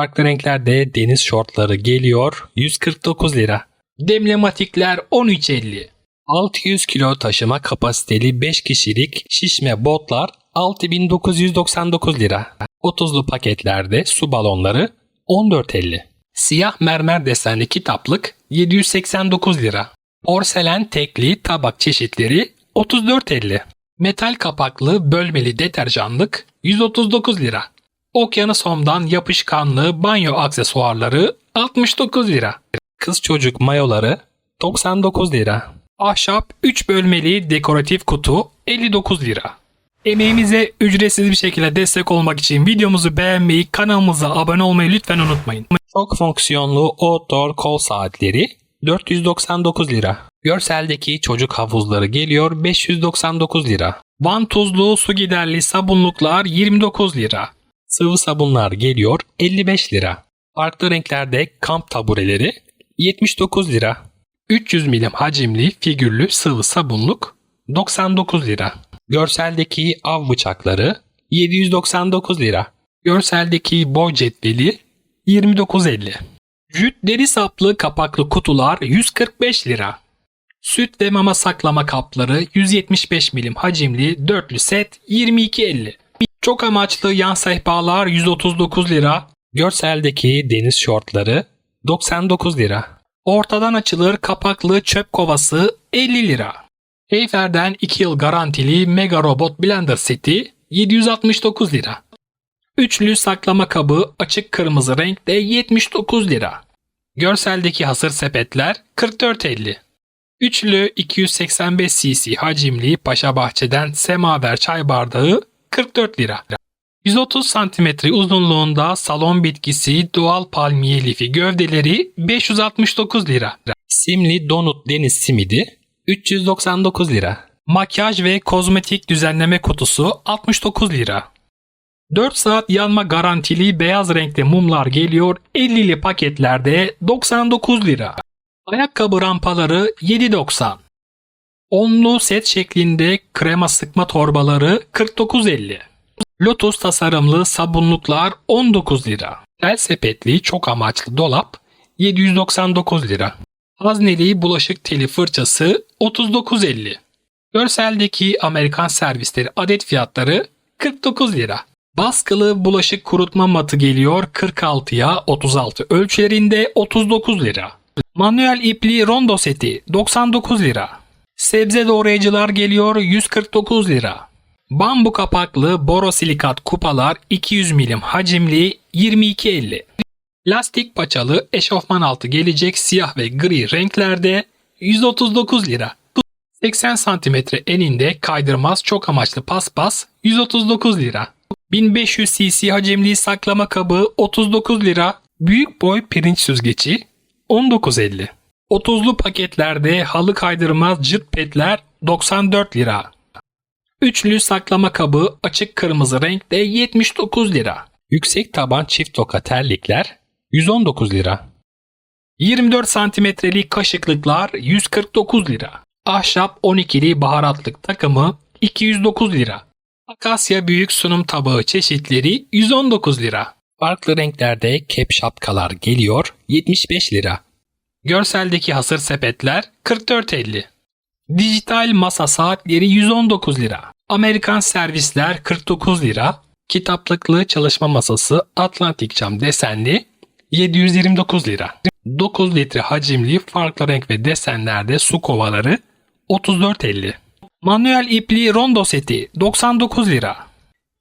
Farklı renklerde deniz şortları geliyor 149 lira. Demlematikler 13.50. 600 kilo taşıma kapasiteli 5 kişilik şişme botlar 6999 lira. 30'lu paketlerde su balonları 14.50. Siyah mermer desenli kitaplık 789 lira. Porselen tekli tabak çeşitleri 34.50. Metal kapaklı bölmeli deterjanlık 139 lira. Okyanus Home'dan yapışkanlı banyo aksesuarları 69 lira. Kız çocuk mayoları 99 lira. Ahşap 3 bölmeli dekoratif kutu 59 lira. Emeğimize ücretsiz bir şekilde destek olmak için videomuzu beğenmeyi, kanalımıza abone olmayı lütfen unutmayın. Çok fonksiyonlu outdoor kol saatleri 499 lira. Görseldeki çocuk havuzları geliyor 599 lira. Vantuzlu su giderli sabunluklar 29 lira. Sıvı sabunlar geliyor 55 lira. Farklı renklerde kamp tabureleri 79 lira. 300 milim hacimli figürlü sıvı sabunluk 99 lira. Görseldeki av bıçakları 799 lira. Görseldeki boy cetveli 29.50. Jüt deri saplı kapaklı kutular 145 lira. Süt ve mama saklama kapları 175 milim hacimli dörtlü set 22.50. Çok amaçlı yan sehpalar 139 lira. Görseldeki deniz şortları 99 lira. Ortadan açılır kapaklı çöp kovası 50 lira. Heyfer'den 2 yıl garantili Mega Robot Blender seti 769 lira. Üçlü saklama kabı açık kırmızı renkte 79 lira. Görseldeki hasır sepetler 44.50. Üçlü 285 cc hacimli Paşa Bahçe'den semaver çay bardağı 44 lira. 130 cm uzunluğunda salon bitkisi doğal palmiye lifi gövdeleri 569 lira. Simli donut deniz simidi 399 lira. Makyaj ve kozmetik düzenleme kutusu 69 lira. 4 saat yanma garantili beyaz renkte mumlar geliyor 50'li paketlerde 99 lira. Ayakkabı rampaları 7.90. Onlu set şeklinde krema sıkma torbaları 49.50. Lotus tasarımlı sabunluklar 19 lira. El sepetli çok amaçlı dolap 799 lira. Hazneli bulaşık teli fırçası 39.50. Görseldeki Amerikan servisleri adet fiyatları 49 lira. Baskılı bulaşık kurutma matı geliyor 46'ya 36 ölçülerinde 39 lira. Manuel ipli rondo seti 99 lira. Sebze doğrayıcılar geliyor 149 lira. Bambu kapaklı borosilikat kupalar 200 milim hacimli 22.50. Lastik paçalı eşofman altı gelecek siyah ve gri renklerde 139 lira. 80 cm eninde kaydırmaz çok amaçlı paspas 139 lira. 1500 cc hacimli saklama kabı 39 lira. Büyük boy pirinç süzgeci 19.50. 30'lu paketlerde halı kaydırmaz cırt petler 94 lira. Üçlü saklama kabı açık kırmızı renkte 79 lira. Yüksek taban çift toka terlikler 119 lira. 24 santimetrelik kaşıklıklar 149 lira. Ahşap 12'li baharatlık takımı 209 lira. Akasya büyük sunum tabağı çeşitleri 119 lira. Farklı renklerde kep şapkalar geliyor 75 lira. Görseldeki hasır sepetler 44.50. Dijital masa saatleri 119 lira. Amerikan servisler 49 lira. Kitaplıklı çalışma masası Atlantik cam desenli 729 lira. 9 litre hacimli farklı renk ve desenlerde su kovaları 34.50. Manuel ipli rondo seti 99 lira.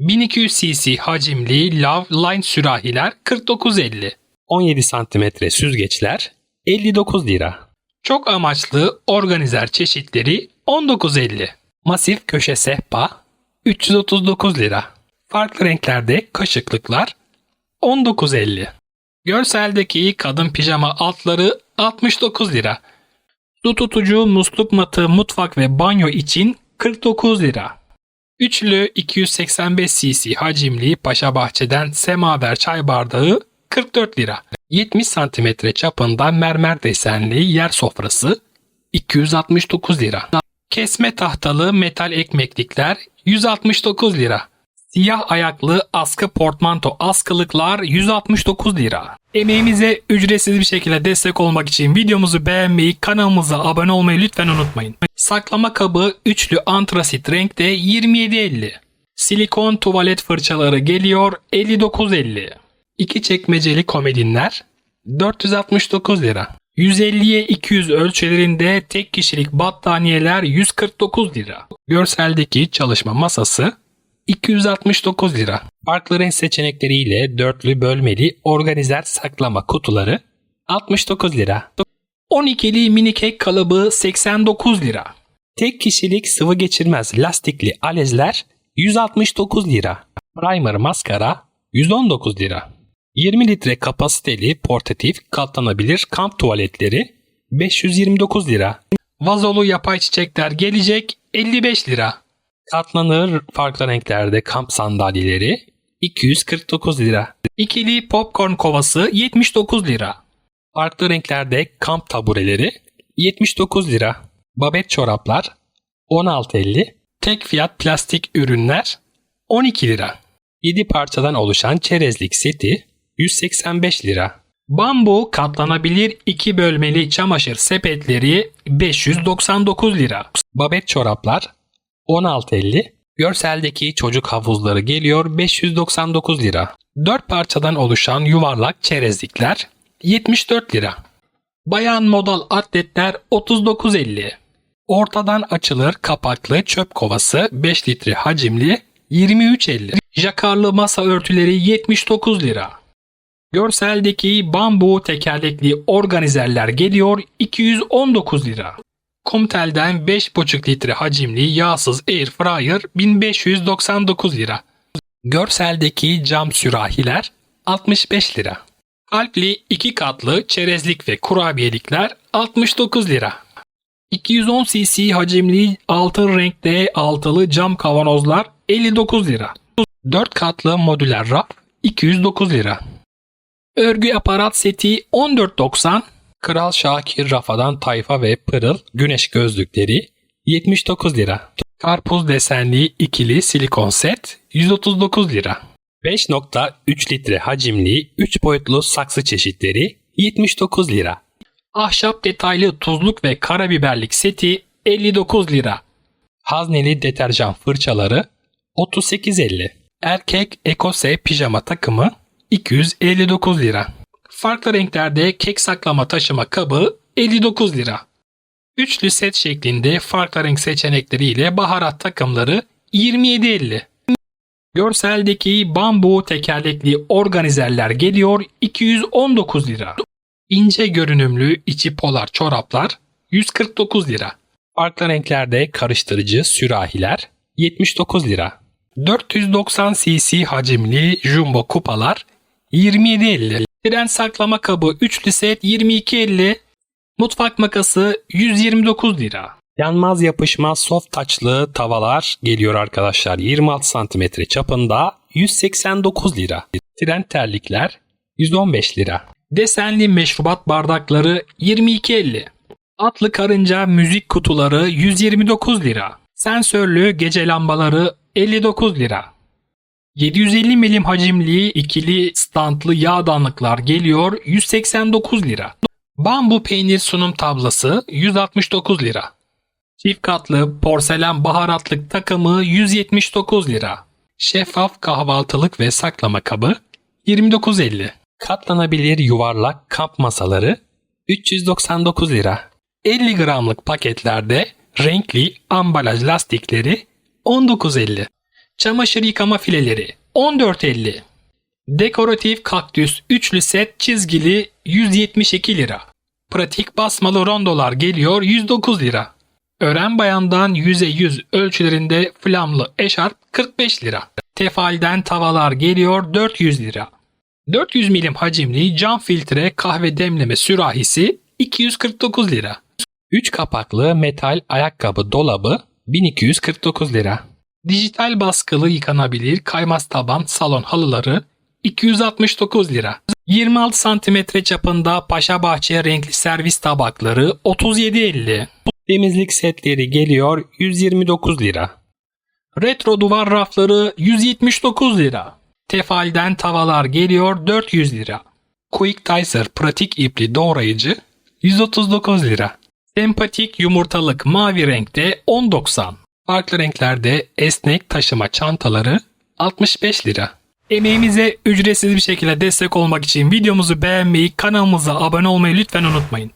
1200 cc hacimli Love Line sürahiler 49.50. 17 cm süzgeçler 59 lira. Çok amaçlı organizer çeşitleri 19.50. Masif köşe sehpa 339 lira. Farklı renklerde kaşıklıklar 19.50. Görseldeki kadın pijama altları 69 lira. Su tutucu musluk matı mutfak ve banyo için 49 lira. Üçlü 285 cc hacimli Paşa Bahçe'den semaver çay bardağı 44 lira. 70 cm çapında mermer desenli yer sofrası 269 lira. Kesme tahtalı metal ekmeklikler 169 lira. Siyah ayaklı askı portmanto askılıklar 169 lira. Emeğimize ücretsiz bir şekilde destek olmak için videomuzu beğenmeyi, kanalımıza abone olmayı lütfen unutmayın. Saklama kabı üçlü antrasit renkte 27.50. Silikon tuvalet fırçaları geliyor 59.50. İki çekmeceli komodinler 469 lira. 150'ye 200 ölçülerinde tek kişilik battaniyeler 149 lira. Görseldeki çalışma masası 269 lira. Farklı renk seçenekleriyle dörtlü bölmeli organizer saklama kutuları 69 lira. 12'li mini kek kalıbı 89 lira. Tek kişilik sıvı geçirmez lastikli alezler 169 lira. Primer maskara 119 lira. 20 litre kapasiteli portatif katlanabilir kamp tuvaletleri 529 lira. Vazolu yapay çiçekler gelecek 55 lira. Katlanır farklı renklerde kamp sandalyeleri 249 lira. İkili popcorn kovası 79 lira. Farklı renklerde kamp tabureleri 79 lira. Babet çoraplar 16.50. Tek fiyat plastik ürünler 12 lira. 7 parçadan oluşan çerezlik seti 185 lira. Bambu katlanabilir 2 bölmeli çamaşır sepetleri 599 lira. Babet çoraplar 16.50. Görseldeki çocuk havuzları geliyor 599 lira. 4 parçadan oluşan yuvarlak çerezlikler 74 lira. Bayan modal atletler 39.50. Ortadan açılır kapaklı çöp kovası 5 litre hacimli 23.50. Jakarlı masa örtüleri 79 lira. Görseldeki bambu tekerlekli organizerler geliyor 219 lira. Kumtel'den 5,5 litre hacimli yağsız air fryer 1599 lira. Görseldeki cam sürahiler 65 lira. Kalpli 2 katlı çerezlik ve kurabiyelikler 69 lira. 210 cc hacimli altın renkte altılı cam kavanozlar 59 lira. 4 katlı modüler raf 209 lira. Örgü aparat seti 14.90. Kral Şakir rafadan tayfa ve pırıl güneş gözlükleri 79 lira. Karpuz desenli ikili silikon set 139 lira. 5.3 litre hacimli 3 boyutlu saksı çeşitleri 79 lira. Ahşap detaylı tuzluk ve karabiberlik seti 59 lira. Hazneli deterjan fırçaları 38.50. Erkek Ekose pijama takımı 259 lira. Farklı renklerde kek saklama taşıma kabı 59 lira. Üçlü set şeklinde farklı renk seçenekleriyle baharat takımları 27.50. Görseldeki bambu tekerlekli organizerler geliyor 219 lira. İnce görünümlü içi polar çoraplar 149 lira. Farklı renklerde karıştırıcı sürahiler 79 lira. 490 cc hacimli jumbo kupalar 27.50. Tren saklama kabı üçlü set 22.50. Mutfak makası 129 lira. Yanmaz yapışmaz soft taçlı tavalar geliyor arkadaşlar. 26 cm çapında 189 lira. Tren terlikler 115 lira. Desenli meşrubat bardakları 22.50. Atlı karınca müzik kutuları 129 lira. Sensörlü gece lambaları 59 lira. 750 milim hacimli ikili standlı yağdanlıklar geliyor 189 lira. Bambu peynir sunum tablası 169 lira. Çift katlı porselen baharatlık takımı 179 lira. Şeffaf kahvaltılık ve saklama kabı 29.50. Katlanabilir yuvarlak kamp masaları 399 lira. 50 gramlık paketlerde renkli ambalaj lastikleri 19.50. Çamaşır yıkama fileleri 14.50. Dekoratif kaktüs üçlü set çizgili 172 lira. Pratik basmalı rondolar geliyor 109 lira. Ören bayandan 100'e 100 ölçülerinde flamlı eşarp 45 lira. Tefalden tavalar geliyor 400 lira. 400 milim hacimli cam filtre kahve demleme sürahisi 249 lira. 3 kapaklı metal ayakkabı dolabı 1249 lira. Dijital baskılı yıkanabilir kaymaz taban salon halıları 269 lira. 26 cm çapında Paşa Bahçe renkli servis tabakları 37.50. Temizlik setleri geliyor 129 lira. Retro duvar rafları 179 lira. Tefal'den tavalar geliyor 400 lira. Quick Dicer pratik ipli doğrayıcı 139 lira. Sempatik yumurtalık mavi renkte 10.90. Farklı renklerde esnek taşıma çantaları 65 lira. Emeğimize ücretsiz bir şekilde destek olmak için videomuzu beğenmeyi, kanalımıza abone olmayı lütfen unutmayın.